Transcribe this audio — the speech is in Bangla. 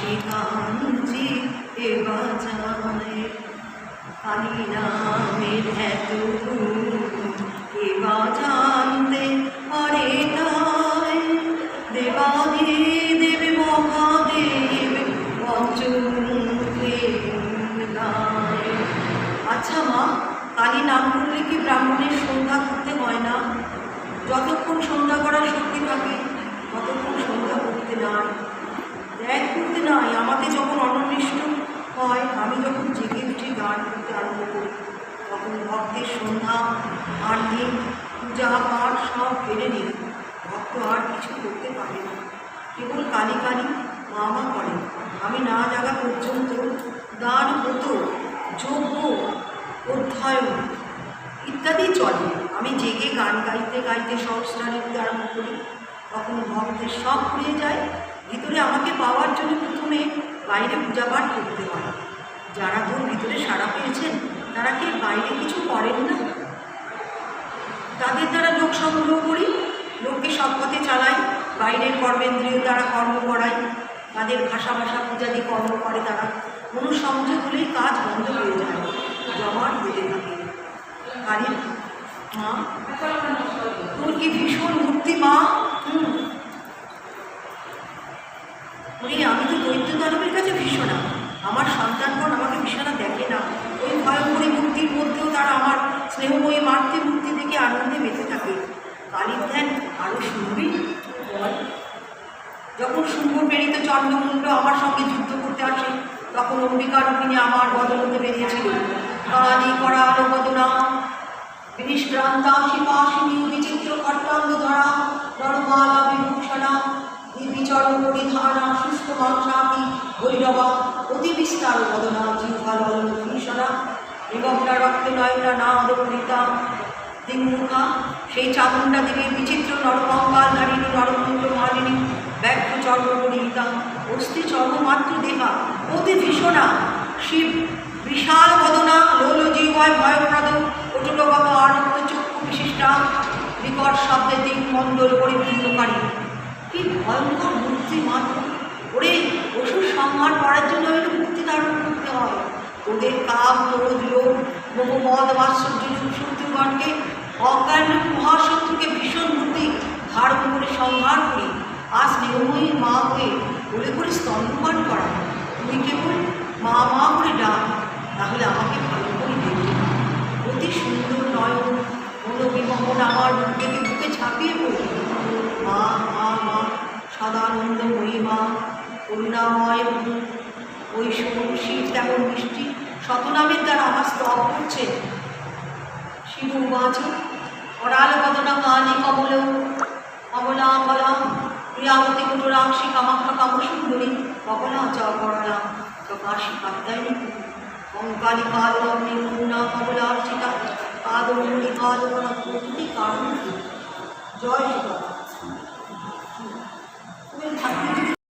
কাঞ্চি এ বাজায় কালী নামের এত এ বাজানতে হরে তাই দেবাদি দেব মহাদেব, পঞ্চমুখে আচ্ছা মা, কালী নাম করলে কি ব্রাহ্মণের সন্ধ্যা করতে হয় না? যতক্ষণ সন্ধ্যা করার শক্তি থাকে ততক্ষণ সন্ধ্যা করতে নাই ত্যাগ করতে নাই আমাকে যখন অননিষ্ট হয় আমি যখন জেগে উঠে আরম্ভ করি তখন ভক্তের সন্ধ্যা আর দিন, পূজা পাঠ সব কেড়ে নিল। ভক্ত আর কিছু করতে পারে না। কেবল কালী কালী মা মা করে, আমি না জাগা পর্যন্ত দান ব্রত যোগ্য অধ্যয়ন ইত্যাদি চলে। আমি জেগে গান গাইতে গাইতে সংস্কার লিখতে আরম্ভ করি। তখন ভক্তের সব ঘুরিয়ে যায়। ভিতরে আমাকে পাওয়ার জন্য প্রথমে বাইরে পূজাপাঠ করতে হয়। যারা তোর ভিতরে সাড়া পেয়েছেন, তারা কি বাইরে কিছু করেন না? তাদের দ্বারা লোক সংগ্রহ করি, লোককে সৎ পথে চালাই, বাইরের কর্মেন্দ্রিয় দ্বারা কর্ম করাই, তাদের ভাষা ভাষা পূজাদি কর্ম করে তারা। কোনো সংযোগ হলেই কাজ বন্ধ হয়ে যায়, জমাট বেঁধে থাকে। কালীর মা, তোর কি ভীষণ মূর্তি মা? হুম। আমি তো দৈত্য দানবের কাছে ভীষণ আমার সন্তানগণ আমাকে ভীষণা দেখে না। ওই ভয়ঙ্করী মূর্তির মধ্যেও তারা আমার স্নেহময়ী মাতৃ মূর্তি থেকে আনন্দে মেতে থাকে। কালীর ধ্যান আরও শুনবি যখন শুম্ভ প্রেরিত আমার সঙ্গে যুদ্ধ করতে আসে, তখন অম্বিকা রূপিণী আমার বদলতে বেরিয়েছিল। কালী করা আলো বদনা বিনিষ্ক্রান্তা শিপাশিনী, বিচিত্র খট্টাঙ্গ ধরা নরমালা, বিভূষণা নির্বিচরণ পরিধানা মাংসাপি ভৈরবা অতি বিস্তার বদনা জিহ্বার ভীষণা নিগমনা রক্ত নয়না পরিতা দিনমুখা, সেই চামুণ্ডা দেবীর বিচিত্র নরকঙ্কাল ধারিণী নরমুণ্ড মালিনী ব্যাঘ্র চর্ম পরিহিতা অস্থি চর্ম মাত্র দেহা, অতি ভীষণা। শিব বিশাল বদনা, লোল জীবয় ভয়প্রদ অটুলগত আনন্দ চক্ষু বিশিষ্টা বিকট শব্দে দিন মণ্ডল পরিপূর্ণকারী কি ভয়ঙ্কর মূর্তি ওরে অসুর সংহার করার জন্য একটু মুক্তি ধারণ করতে হয়। ওদের কাম ক্রোধ লোভ মোহ মদ বাৎসর্য শত্রুগণকে, অজ্ঞান মহাশত্রুকে ভীষণ মূর্তি ধারণ করে সংহার করি। আজ নিয়ময়ী মা হয়ে বলে করে স্তম্ভন করা। তুমি কেবল মা মা করে ডাক, তাহলে আমাকে ভালো করে দেখবে। অতি সুন্দর নয়ন মনোবিমোহন আমার বুকে বুকে ছাপিয়ে পড়ে। মা মা মা সদানন্দময়ী মা করুণাময় ওই সবুজ শীত তেমন মিষ্টি শতনামের দ্বারা আমার স্তব করছে। শিব উবাচ অরাল বদনা কালী কমল অবলা অবলা প্রিয়াবতী কুটুরাংশী কামাখ্যা কামসুন্দরী কবলা চ করলা প্রকাশী কাত্যায়নী কঙ্কালী কালরম্যী করুণা কবলার্চিতা কাদমণি প্রকৃতি কারণ। জয় শিবা